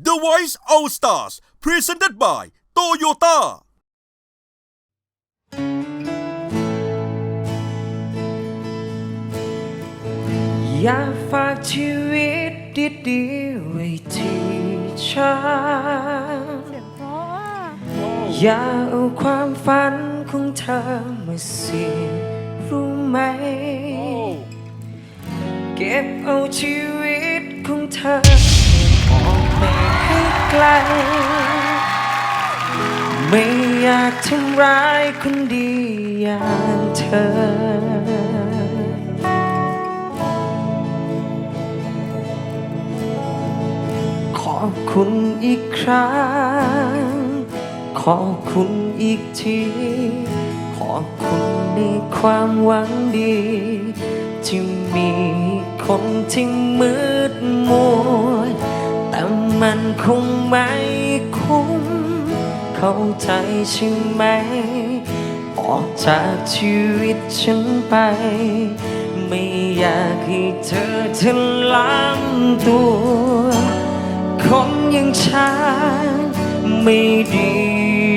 The Voice All Stars Presented by Toyota อยากฝากชีวิตดีๆไว้ที่ฉันอย่าเอาความฝันของเธอมาเสียรู้ไหม เก็บเอาชีวิตของเธอออก ไกล ไม่อยากทำร้ายคนดีอย่างเธอ ขอบคุณอีกครั้ง ขอบคุณอีกที ขอบคุณในความหวังดีที่มีคนที่มืดมัว มันคงไม่คุ้มเข้าใจใช่ไหม ออกจากชีวิตฉันไป ไม่อยากให้เธอทะล้ำตัว คนอย่างฉันไม่ดี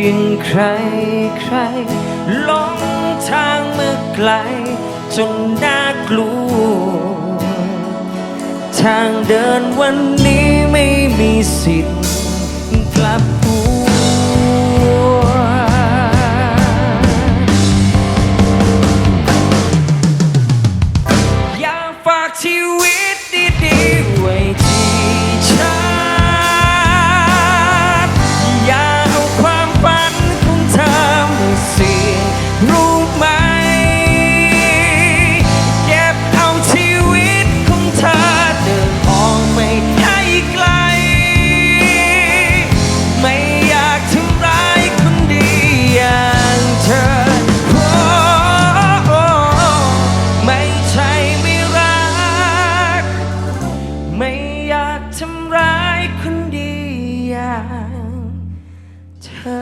อย่างใครใครหลงทางเมื่อไกล จนน่ากลัว ทางเดินวันนี้ไม่มีสิทธิ์กลับหัวอยากฝากชีวิตากทำร้ายคนดีอย่างเธอ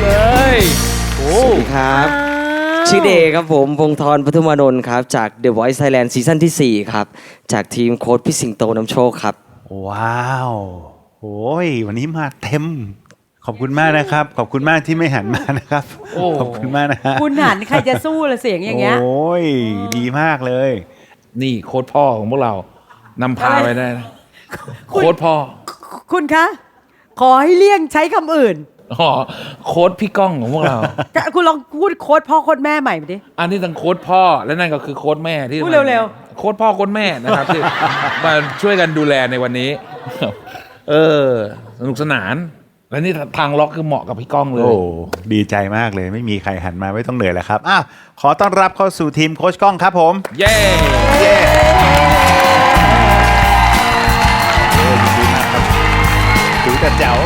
เลยโอ้สวัสดีครับ ชื่อเดย์ครับผมพงธรปทุมานนท์ครับ จาก The Voice Thailand ซีซั่นที่ 4 ครับ จากทีมโค้ดพี่สิงโตนำโชคครับ ว้าว โอ้ย วันนี้มาเต็ม ขอบคุณมากนะครับ ขอบคุณมากที่ไม่หันมานะครับ ขอบคุณมากนะฮะคุณหันใครจะสู้ละเสียงอย่างเงี้ย โอ้ยดีมากเลย นี่โค้ดพ่อของพวกเรานำพาอะไรไปได้นะคุณโค้ดพ่อ คุณคะ ขอให้เลี่ยงใช้คำอื่นอ๋อโค้ดพี่ก้องของพวกเรา คุณลองพูดโค้ดพ่อโค้ดแม่ใหม่ไปดิ อันนี้ทั้งโค้ดพ่อและนั่นก็คือโค้ดแม่ที่พูดเร็วๆ โค้ดพ่อโค้ดแม่นะครับที่มาช่วยกันดูแลในวันนี้ เออ สนุกสนาน และนี่ทางล็อกคือเหมาะกับพี่ก้องเลโอ้ยดีใจมากเลยไม่มีใครหันมาไม่ต้องเหนื่อยแล้วครับอ้าวขอต้อนรับเข้าสู่ทีมโค้ชกล้องครับผมเย้เย้เย้ดีมากครับถือแต่แจ๋ว